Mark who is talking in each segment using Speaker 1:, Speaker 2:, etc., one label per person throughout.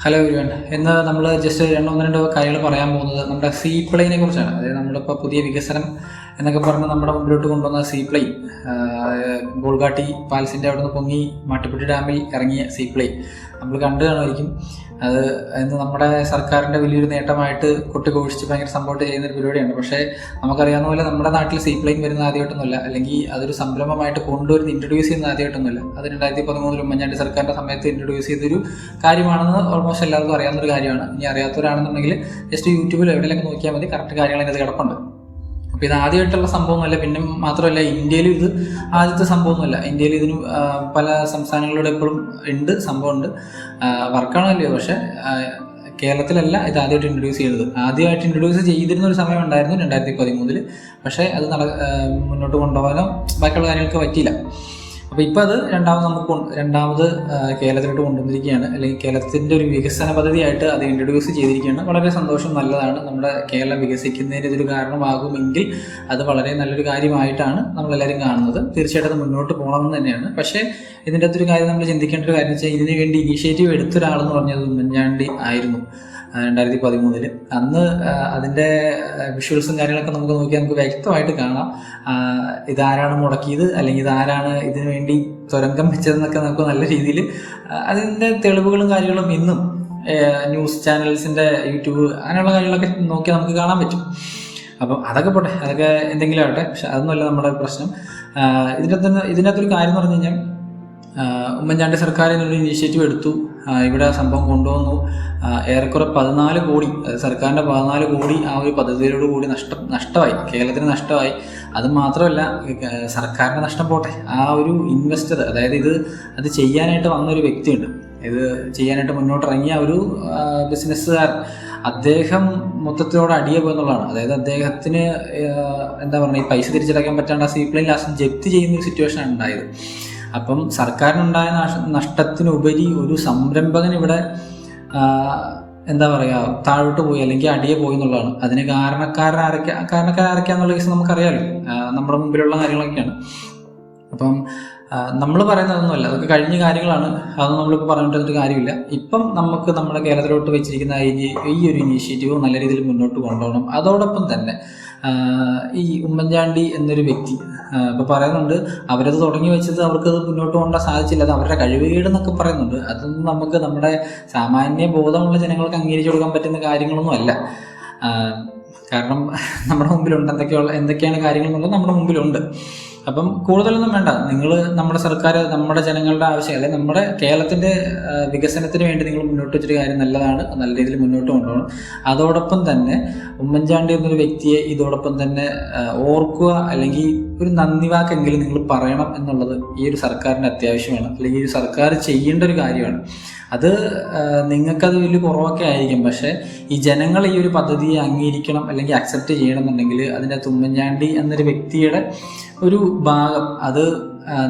Speaker 1: Hello everyone ഇന്ന് നമ്മൾ just രണ്ടൊന്ന് രണ്ട് കാര്യങ്ങൾ പറയാൻ പോകുന്നത് നമ്മുടെ സീ പ്ലെയിനെ കുറിച്ചാണ്. അതായത് നമ്മളിപ്പോൾ പുതിയ വികസനം എന്നൊക്കെ പറഞ്ഞ് നമ്മുടെ മുമ്പിലോട്ട് കൊണ്ടുവന്ന സീ പ്ലെയിൻ ഗോൾഗാട്ടി പാലസിന്റെ അവിടെ നിന്ന് പൊങ്ങി മാട്ടുപ്പെട്ടി ഡാമിൽ ഇറങ്ങിയ സീ പ്ലെയിൻ നമ്മൾ കണ്ടു കാണുമായിരിക്കും. അത് ഇന്ന് നമ്മുടെ സർക്കാരിന്റെ വലിയൊരു നേട്ടമായിട്ട് കൊട്ടിഘോഷിച്ച് ഭയങ്കര സപ്പോർട്ട് ചെയ്യുന്ന ഒരു പരിപാടിയാണ്. പക്ഷേ നമുക്കറിയാവുന്ന പോലെ നമ്മുടെ നാട്ടിൽ സീ പ്ലെയിൻ വരുന്ന ആദ്യമായിട്ടൊന്നുമില്ല. അല്ലെങ്കിൽ അതൊരു സംരംഭമായിട്ട് കൊണ്ടുവരുന്ന ഇൻട്രൊഡ്യൂസ് ചെയ്യുന്ന ആദ്യമായിട്ടൊന്നുമില്ല. അത് രണ്ടായിരത്തി പതിമൂന്നിൽ ഉമ്മൻചാണ്ടി സർക്കാരിന്റെ സമയത്ത് ഇൻട്രൊഡ്യൂസ് ചെയ്തൊരു കാര്യമാണെന്ന് ഓൾമോസ്റ്റ് എല്ലാവർക്കും അറിയാവുന്ന ഒരു കാര്യമാണ്. ഇനി അറിയാത്തവരാണെന്നുണ്ടെങ്കിൽ ജസ്റ്റ് യൂട്യൂബിൽ എവിടെയെങ്കിലും നോക്കിയാൽ മതി. കറക്റ്റ് കാര്യങ്ങൾ അതിനകത്ത് കിടപ്പുണ്ട്. അപ്പോൾ ഇത് ആദ്യമായിട്ടുള്ള സംഭവമല്ല പിന്നെ മാത്രമല്ല ഇന്ത്യയിലും ഇത് ആദ്യത്തെ സംഭവമൊന്നുമല്ല. ഇന്ത്യയിൽ ഇതിന് പല സംസ്ഥാനങ്ങളിലൂടെ എപ്പോഴും ഉണ്ട് സംഭവമുണ്ട്. വർക്കാണല്ലോ പക്ഷേ കേരളത്തിലല്ല ഇത് ആദ്യമായിട്ട് ഇൻട്രൊഡ്യൂസ് ചെയ്തത് ആദ്യമായിട്ട് ഇൻട്രൊഡ്യൂസ് ചെയ്തിരുന്ന ഒരു സമയം ഉണ്ടായിരുന്നു രണ്ടായിരത്തി പതിമൂന്നിൽ പക്ഷേ അത് നട മുന്നോട്ട് കൊണ്ടുപോകാനോ ബാക്കിയുള്ള കാര്യങ്ങൾക്ക് പറ്റിയില്ല. അപ്പോൾ ഇപ്പോൾ അത് രണ്ടാമത് നമുക്ക് രണ്ടാമത് കേരളത്തിലോട്ട് കൊണ്ടുവന്നിരിക്കുകയാണ്. അല്ലെങ്കിൽ കേരളത്തിന്റെ ഒരു വികസന പദ്ധതിയായിട്ട് അത് ഇൻട്രൊഡ്യൂസ് ചെയ്തിരിക്കുകയാണ്. വളരെ സന്തോഷം നല്ലതാണ്. നമ്മുടെ കേരളം വികസിക്കുന്നതിന് ഇതൊരു കാരണമാകുമെങ്കിൽ അത് വളരെ നല്ലൊരു കാര്യമായിട്ടാണ് നമ്മളെല്ലാവരും കാണുന്നത്. തീർച്ചയായിട്ടും മുന്നോട്ട് പോകണമെന്ന് തന്നെയാണ്. പക്ഷേ ഇതിന്റെ അകത്തൊരു കാര്യം നമ്മൾ ചിന്തിക്കേണ്ട ഒരു കാര്യം വെച്ചാൽ ഇതിനുവേണ്ടി ഇനീഷ്യേറ്റീവ് എടുത്തൊരാളെന്ന് പറഞ്ഞത് ഉമ്മൻചാണ്ടി ആയിരുന്നു. രണ്ടായിരത്തി പതിമൂന്നിൽ അന്ന് അതിന്റെ വിഷ്വൽസും കാര്യങ്ങളൊക്കെ നമുക്ക് നോക്കിയാൽ നമുക്ക് വ്യക്തമായിട്ട് കാണാം. ഇതാരാണ് മുടക്കിയത്? അല്ലെങ്കിൽ ഇതാരാണ് ഇതിനു വേണ്ടി തുരങ്കം വെച്ചതെന്നൊക്കെ നമുക്ക് നല്ല രീതിയിൽ അതിന്റെ തെളിവുകളും കാര്യങ്ങളും ഇന്നും ന്യൂസ് ചാനൽസിന്റെ യൂട്യൂബ് അങ്ങനെയുള്ള കാര്യങ്ങളൊക്കെ നോക്കിയാൽ നമുക്ക് കാണാൻ പറ്റും. അപ്പം അതൊക്കെ പോട്ടെ അതൊക്കെ എന്തെങ്കിലും ആവട്ടെ. പക്ഷെ അതൊന്നുമല്ല നമ്മുടെ പ്രശ്നം. ഇതിന്റെ അകത്തൊരു ഇതിനകത്തൊരു കാര്യം എന്ന് പറഞ്ഞു കഴിഞ്ഞാൽ ഉമ്മൻചാണ്ടി സർക്കാർ എന്നൊരു ഇനീഷ്യേറ്റീവ് എടുത്തു. ഇവിടെ സംഭവം കൊണ്ടുവന്നു. ഏറെക്കുറെ പതിനാല് കോടി സർക്കാരിന്റെ പതിനാല് കോടി ആ ഒരു പദ്ധതിയോട് കൂടി നഷ്ടം നഷ്ടമായി. കേരളത്തിന് നഷ്ടമായി. അത് മാത്രമല്ല സർക്കാരിന്റെ നഷ്ടം പോട്ടെ. ആ ഒരു ഇൻവെസ്റ്റർ അതായത് ഇത് അത് ചെയ്യാനായിട്ട് വന്നൊരു വ്യക്തിയുണ്ട്. ഇത് ചെയ്യാനായിട്ട് മുന്നോട്ടിറങ്ങിയ ഒരു ബിസിനസ്സുകാരൻ അദ്ദേഹം മൊത്തത്തിലോട് അടിയ പോയെന്നുള്ളതാണ്. അതായത് അദ്ദേഹത്തിന് എന്താ പറയുക ഈ പൈസ തിരിച്ചടയ്ക്കാൻ പറ്റാണ്ട് ആ സീപ്ലെയിൻ ലാസ്റ്റ് ജപ്തി ചെയ്യുന്ന ഒരു സിറ്റുവേഷനാണ് ഉണ്ടായത്. അപ്പം സർക്കാരിനുണ്ടായ നഷ- നഷ്ടത്തിനുപരി ഒരു സംരംഭകൻ ഇവിടെ എന്താ പറയുക താഴോട്ട് പോയി അല്ലെങ്കിൽ അടിയെ പോയി എന്നുള്ളതാണ്. അതിന് കാരണക്കാരനാരൊക്കെ കാരണക്കാരാരൊക്കെയാന്നുള്ള കേസ് നമുക്കറിയാലോ. ആഹ്, നമ്മുടെ മുമ്പിലുള്ള കാര്യങ്ങളൊക്കെയാണ്. അപ്പം നമ്മൾ പറയുന്നതൊന്നുമല്ല അതൊക്കെ കഴിഞ്ഞ കാര്യങ്ങളാണ്. അതൊന്നും നമ്മളിപ്പോൾ പറഞ്ഞിട്ടൊരു കാര്യമില്ല. ഇപ്പം നമുക്ക് നമ്മുടെ കേരളത്തിലോട്ട് വെച്ചിരിക്കുന്ന ഈ ഒരു ഇനീഷ്യേറ്റീവ് നല്ല രീതിയിൽ മുന്നോട്ട് കൊണ്ടുപോകണം. അതോടൊപ്പം തന്നെ ഈ ഉമ്മൻചാണ്ടി എന്നൊരു വ്യക്തി ഇപ്പോൾ പറയുന്നുണ്ട് അവരത് തുടങ്ങി വെച്ചത് അവർക്കത് മുന്നോട്ട് കൊണ്ടുപോകാൻ സാധിച്ചില്ല അത് അവരുടെ കഴിവുകേട് എന്നൊക്കെ പറയുന്നുണ്ട്. അതൊന്നും നമുക്ക് നമ്മുടെ സാമാന്യ ബോധമുള്ള ജനങ്ങൾക്ക് അംഗീകരിച്ചു കൊടുക്കാൻ പറ്റുന്ന കാര്യങ്ങളൊന്നും അല്ല. കാരണം നമ്മുടെ മുമ്പിലുണ്ട് എന്തൊക്കെയുള്ള എന്തൊക്കെയാണ് കാര്യങ്ങൾ എന്നുള്ളത് നമ്മുടെ മുമ്പിലുണ്ട്. അപ്പം കൂടുതലൊന്നും വേണ്ട. നിങ്ങൾ നമ്മുടെ സർക്കാർ നമ്മുടെ ജനങ്ങളുടെ ആവശ്യം അല്ലെങ്കിൽ നമ്മുടെ കേരളത്തിന്റെ വികസനത്തിന് വേണ്ടി നിങ്ങൾ മുന്നോട്ട് വെച്ചൊരു കാര്യം നല്ലതാണ്. നല്ല രീതിയിൽ മുന്നോട്ട് കൊണ്ടുപോകണം. അതോടൊപ്പം തന്നെ ഉമ്മൻചാണ്ടി എന്നൊരു വ്യക്തിയെ ഇതോടൊപ്പം തന്നെ ഓർക്കുക അല്ലെങ്കിൽ ഒരു നന്ദി വാക്കെങ്കിലും നിങ്ങൾ പറയണം എന്നുള്ളത് ഈ ഒരു സർക്കാരിന്റെ അത്യാവശ്യമാണ്. അല്ലെങ്കിൽ ഈ ഒരു സർക്കാർ ചെയ്യേണ്ട ഒരു കാര്യമാണ്. അത് നിങ്ങൾക്കത് വലിയ കുറവൊക്കെ ആയിരിക്കും. പക്ഷേ ഈ ജനങ്ങൾ ഈ ഒരു പദ്ധതിയെ അംഗീകരിക്കണം അല്ലെങ്കിൽ അക്സെപ്റ്റ് ചെയ്യണം എന്നുണ്ടെങ്കിൽ അതിന്റെ ഉമ്മൻചാണ്ടി എന്നൊരു വ്യക്തിയുടെ ഒരു ഭാഗം അത്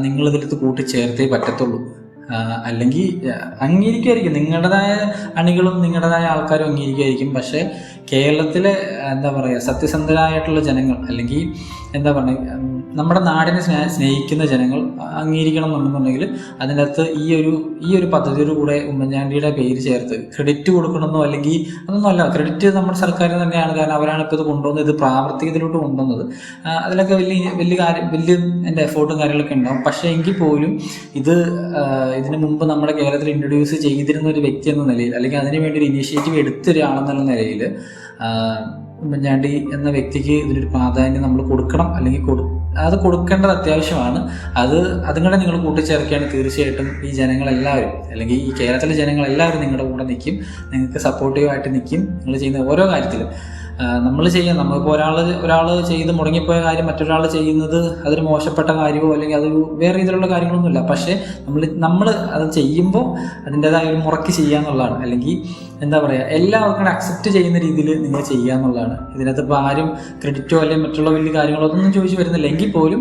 Speaker 1: നിങ്ങൾ ഇതിലത്ത് കൂട്ടിച്ചേർത്തേ പറ്റത്തുള്ളൂ. അല്ലെങ്കിൽ അംഗീകരിക്കുമായിരിക്കും. നിങ്ങളുടേതായ അണികളും നിങ്ങളുടേതായ ആൾക്കാരും അംഗീകരിക്കുമായിരിക്കും. പക്ഷേ കേരളത്തിലെ എന്താ പറയുക സത്യസന്ധരായിട്ടുള്ള ജനങ്ങൾ അല്ലെങ്കിൽ എന്താ പറയുക നമ്മുടെ നാടിനെ സ്നേ സ്നേഹിക്കുന്ന ജനങ്ങൾ അംഗീകരിക്കണം എന്നുണ്ടെന്നുണ്ടെങ്കിൽ അതിന്റെ അകത്ത് ഈ ഒരു ഈ ഒരു പദ്ധതിയുടെ കൂടെ ഉമ്മൻചാണ്ടിയുടെ പേര് ചേർത്ത് ക്രെഡിറ്റ് കൊടുക്കണമെന്നോ അല്ലെങ്കിൽ അതൊന്നുമല്ല ക്രെഡിറ്റ് നമ്മുടെ സർക്കാരിന് തന്നെയാണ്. കാരണം അവരാണ് ഇപ്പോൾ ഇത് കൊണ്ടുവന്നത് ഇത് പ്രാവർത്തികത്തിലോട്ട് കൊണ്ടുവന്നത്. അതിലൊക്കെ വലിയ വലിയ കാര്യം വലിയ എന്റെ എഫേർട്ടും കാര്യങ്ങളൊക്കെ ഉണ്ടാവും. പക്ഷേ എങ്കിൽ പോലും ഇത് ഇതിനു മുമ്പ് നമ്മുടെ കേരളത്തിൽ ഇൻട്രൊഡ്യൂസ് ചെയ്തിരുന്ന ഒരു വ്യക്തി എന്ന നിലയിൽ അല്ലെങ്കിൽ അതിനു വേണ്ടി ഒരു ഇനീഷ്യേറ്റീവ് എടുത്തൊരാളെന്നുള്ള നിലയിൽ ഉമ്മൻചാണ്ടി എന്ന വ്യക്തിക്ക് ഇതിനൊരു പ്രാധാന്യം നമ്മൾ കൊടുക്കണം അല്ലെങ്കിൽ കൊടു അത് കൊടുക്കേണ്ടത് അത്യാവശ്യമാണ്. അത് അതുങ്ങളെ നിങ്ങൾ കൂട്ടിച്ചേർക്കുകയാണ് തീർച്ചയായിട്ടും ഈ ജനങ്ങളെല്ലാവരും. അല്ലെങ്കിൽ ഈ കേരളത്തിലെ ജനങ്ങളെല്ലാവരും നിങ്ങളുടെ കൂടെ നിൽക്കും. നിങ്ങൾക്ക് സപ്പോർട്ടീവായിട്ട് നിൽക്കും. നിങ്ങൾ ചെയ്യുന്ന ഓരോ കാര്യത്തിലും. നമ്മൾ ചെയ്യാം. നമ്മളിപ്പോൾ ഒരാൾ ഒരാൾ ചെയ്ത് മുടങ്ങിപ്പോയ കാര്യം മറ്റൊരാൾ ചെയ്യുന്നത് അതൊരു മോശപ്പെട്ട കാര്യമോ അല്ലെങ്കിൽ അതൊരു വേറെ രീതിയിലുള്ള കാര്യങ്ങളൊന്നുമില്ല. പക്ഷേ നമ്മൾ നമ്മൾ അത് ചെയ്യുമ്പോൾ അതിന്റെതായ ഒരു മുറയ്ക്ക് ചെയ്യുക എന്നുള്ളതാണ്. അല്ലെങ്കിൽ എന്താ പറയുക എല്ലാവർക്കും അക്സെപ്റ്റ് ചെയ്യുന്ന രീതിയിൽ നിങ്ങൾ ചെയ്യുക എന്നുള്ളതാണ്. ഇതിനകത്ത് ഇപ്പോൾ ആരും ക്രെഡിറ്റോ അല്ലെങ്കിൽ മറ്റുള്ള വലിയ കാര്യങ്ങളോ അതൊന്നും ചോദിച്ചു വരുന്നില്ല. എങ്കിൽ പോലും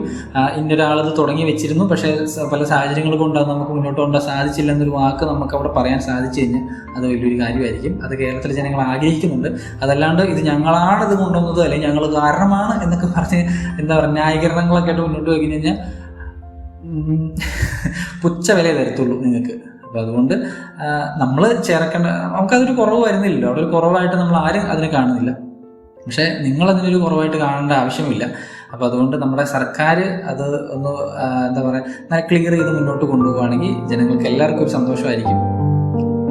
Speaker 1: ഇന്ന ഒരാളത് തുടങ്ങി വെച്ചിരുന്നു. പക്ഷേ പല സാഹചര്യങ്ങൾ കൊണ്ട് നമുക്ക് മുന്നോട്ട് കൊണ്ടുപോകാൻ സാധിച്ചില്ല എന്നൊരു വാക്ക് നമുക്ക് അവിടെ പറയാൻ സാധിച്ചു കഴിഞ്ഞാൽ അത് വലിയൊരു കാര്യമായിരിക്കും. അത് കേരളത്തിലെ ജനങ്ങൾ ആഗ്രഹിക്കുന്നുണ്ട്. അതല്ലാണ്ട് ഇത് ഞങ്ങളാണ് ഇത് കൊണ്ടുവന്നത് അല്ലെങ്കിൽ ഞങ്ങൾ കാരണമാണ് എന്നൊക്കെ പറഞ്ഞ് എന്താ പറയുക ന്യായീകരണങ്ങളൊക്കെ ആയിട്ട് മുന്നോട്ട് പോയി കഴിഞ്ഞാൽ പുച്ച വില തരത്തുള്ളൂ നിങ്ങൾക്ക്. അപ്പോൾ അതുകൊണ്ട് നമ്മൾ ചേർക്കേണ്ട നമുക്കതൊരു കുറവ് വരുന്നില്ലല്ലോ. അവിടെ ഒരു കുറവായിട്ട് നമ്മൾ ആരും അതിനെ കാണുന്നില്ല. പക്ഷേ നിങ്ങൾ അതിനൊരു കുറവായിട്ട് കാണേണ്ട ആവശ്യമില്ല. അപ്പോൾ അതുകൊണ്ട് നമ്മുടെ സർക്കാർ അത് ഒന്ന് എന്താ പറയുക ക്ലിയർ ചെയ്ത് മുന്നോട്ട് കൊണ്ടുപോവുകയാണെങ്കിൽ ജനങ്ങൾക്ക് എല്ലാവർക്കും ഒരു സന്തോഷമായിരിക്കും.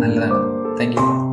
Speaker 1: നല്ലതാണ്. Thank you.